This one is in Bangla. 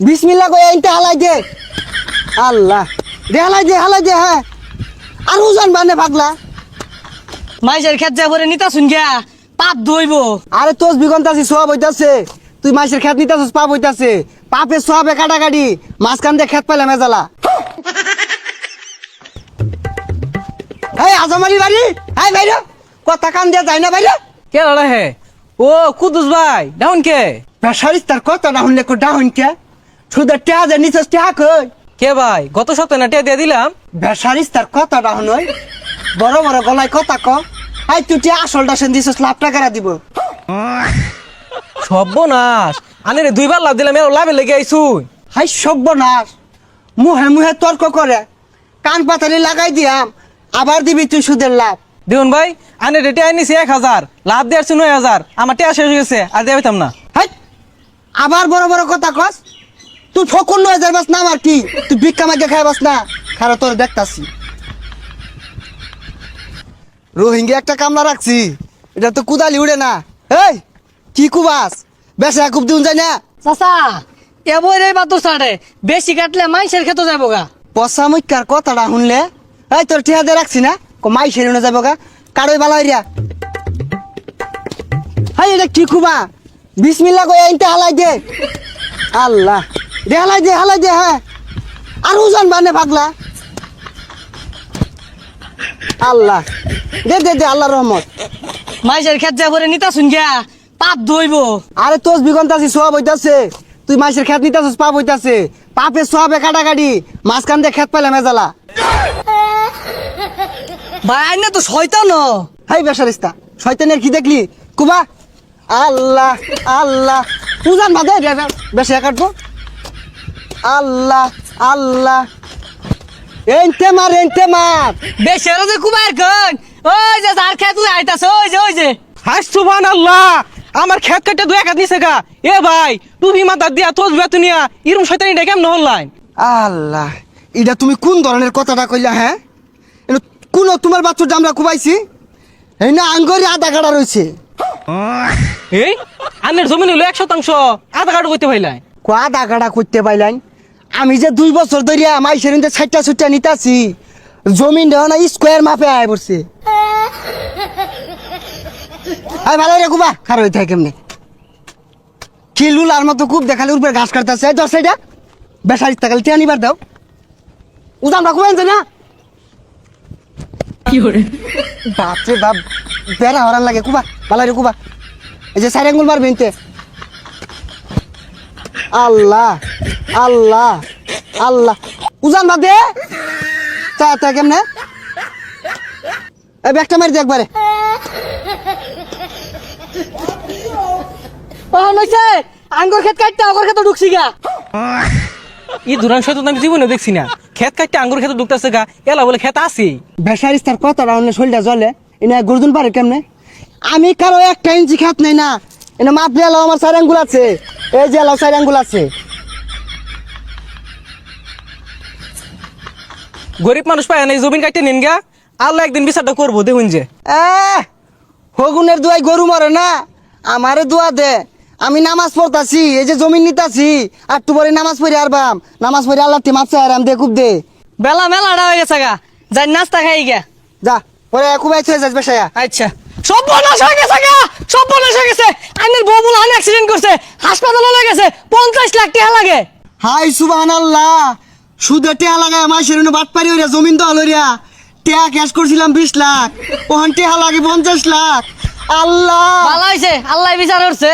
বিসমিল্লা কই এইটা হালাই দে। আল্লাহ। দে হালাই দে হালাই দে হ্যাঁ। আর ওজন বানে পাগলা। মাইসের খেত যা করে নিতা শুন গিয়া পাপ ধইব। আরে তোস বিগন্তাছি সব হইতাছে। তুই মাছের খেত নিতাছিস পাপ হইতাছে। পাপে সবে কাটাকাটি মাঝখান দিয়ে খেত পাইলাম মেজালা এই আজমালি বাড়ি? হাই বাইরে। কথা কান দিয়া যায় না বাইরে। কে লড়া হে? ও কুদুস ভাই ডাউন কে? প্রেসারিস তার কথা না শুনলে ডাউন কে? শুধু টেয়া যে নিচস টেয়া কই কে ভাই? গত সপ্তাহে না টিয়া দিয়ে দিলাম? বেসারিস তার কথা না শুনই বড় বড় গলায় কথা ক। হাই তুই টিয়া আসলটা সেন দিছস লাভ টাকারা দিব? সর্বনাশ আনে রে দুইবার লাভ দিলাম এর লাভে লেগে আইছুই হাই সব্যনাশ। মুহে মুহে তর্ক করে। কান পাতালি লাগাই দিয়াম। আবার দিবি তুই সুদের লাভ। দেখুন ভাই আনে রে টিয়া নিছি এক হাজার। লাভ দিয়ে আসছে নয় হাজার। আমার টিয়া শেষ হয়ে গেছে আর পাইতাম না। হাই আবার বড় বড় কথা কস। তুই ফকুন নয় যাইবাস না আমার কি? তুই ভিক্ষা মাগে খাইবাস না। খারা তোর দেখতাছি। রোহিঙ্গা একটা কামলা রাখছি। এটা তো কুদালি উড়ে না। এই কি কুবাস? বেসা খুব দিন যায় না। চাচা এবই রে বাতো সাড়ে বেশি কাটলে মাইসের খেতে যাব গা। পচা মুখার কথাটা শুনলে? এই তোর ঠিয়া দিয়ে রাখছি না? কো মাই সেরে যাব গা। কারোই বালা হইয়া হাই এটা কি খুবা বিসমিল্লা কই এইটা হালাই দে। আল্লাহ। দে হালাই দে হালাই দে হ্যাঁ। আর উজান বানে পাগলা। আল্লাহ। দে দে দে আল্লাহ রহমত। মাইসের খেত যা করে নিতা শুন গিয়া পাপ ধইব। আরে তোস বিগন্তাছি সব হইতাছে। তুই মাছের খেত নিতাছিস পাপ হইতাছে। পাপে সবে কাটাকাটি মাঝখান দিয়ে খেত পাইলাম মেজালা। ভাই আইনে তো শয়তান। হাই বেসারিস্তা শয়তানের কি দেখলি? কুবা আল্লাহ আল্লাহ। উজান বাদে বেশি কাটবো। আল্লাহ আল্লাহ। এনতে মার এনতে মার। বেশি হলো যে কুমার কন ওই যে যার খেত আইতাছ ওই যে ওই যে। হাই সুবহান আল্লাহ আমার খেত কাটে দুই একাত নিছে গা। এ ভাই টুপি মাথা দিয়া তোজ বেতুনিয়া ইরম শয়তানি ডেকে কেমন হল্লাই আল্লাহ এটা তুমি কোন ধরনের কথাটা কইলা হ্যাঁ? এনো কোন তোমার বাচ্চাটা আমরা কুবাইছি? এই না আঙ্গরি আধা কাটা রয়েছে এই আনের জমিন হলো এক শতাংশ আধা কাটো করতে পাইলাই কো আধা কাটা করতে পাইলাম আমি যে দুই বছর ধরিয়া মাইসের ইন্দে ছাইটা ছুটটা নিতাছি জমিন দেওয়া না স্কোয়ার মাপে আয় পড়ছে। আয় ভালো রে কুবা খার হয়ে থাকে কেমনে? কি লুলার মতো খুব দেখালে উপরে ঘাস কাটতেছে। দশ সাইডা বেসারি তাকালে টিয়া নিবার দাও। উদাম রাখব না। বাপরে বাপ বেড়া হরান লাগে কুবা ভালো রে কুবা। এই যে সাইড আঙ্গুল মারবে আল্লাহ। আল্লাহ আল্লাহ। উজান বাদে তা তা কেমনে? এই ব্যাগটা মারি দে একবারে। নইছে আঙ্গুর খেত কাটতে আগর খেতে ঢুকছি গা। ই দুরান শয়তান আমি জীবনে দেখছি না। খেত কাটতে আঙ্গুর খেতে ঢুকতেছে গা। এলা বলে খেত আছে বেসারিস তার কথা রাউন্ডে শরীরটা জলে এনে গরদুন পারে কেমনে? আমি কারও একটা ইঞ্চি খেত নেই না। এনে মাপ দিয়ে আমার চার আঙ্গুল আছে। এই যে এলাও চার আঙ্গুল আছে। গরিব মানুষ পায় না এই জমিন কাটতে নিন গা। আল্লাহ একদিন বিচারটা করব দেখুন যে। হগুনের দুয়াই গরু মরে না? আমারে দোয়া দে। আমি নামাজ পড়তাছি এই যে জমিন নিতাছি আর তু পরে নামাজ পড়ি আর বাম নামাজ পড়ি আল্লাহ টি মাপ চাই আরাম দে খুব দে। বেলা মেলা মেলাটা হয়ে গেছে গা যাই নাস্তা খাই গা। যা পরে খুবাই থয়ে যাস বেসায়া। আচ্ছা। সব বনাশ হয়ে গেছে গা সব বনাশ হয়ে গেছে। আইনের বউ বলে অ্যাক্সিডেন্ট করছে হাসপাতালে গেছে পঞ্চাশ লাখ টাকা লাগে। হাই সুবাহান আল্লাহ সুদে টেহা লাগায় আমার সেরুনে বাদ পারি ওরা জমিন তো আলোরিয়া টেহা ক্যাশ করছিলাম বিশ লাখ, ওখান টেহা লাগে পঞ্চাশ লাখ। আল্লাহ! ভালো হয়েছে আল্লাহ বিচার করছে।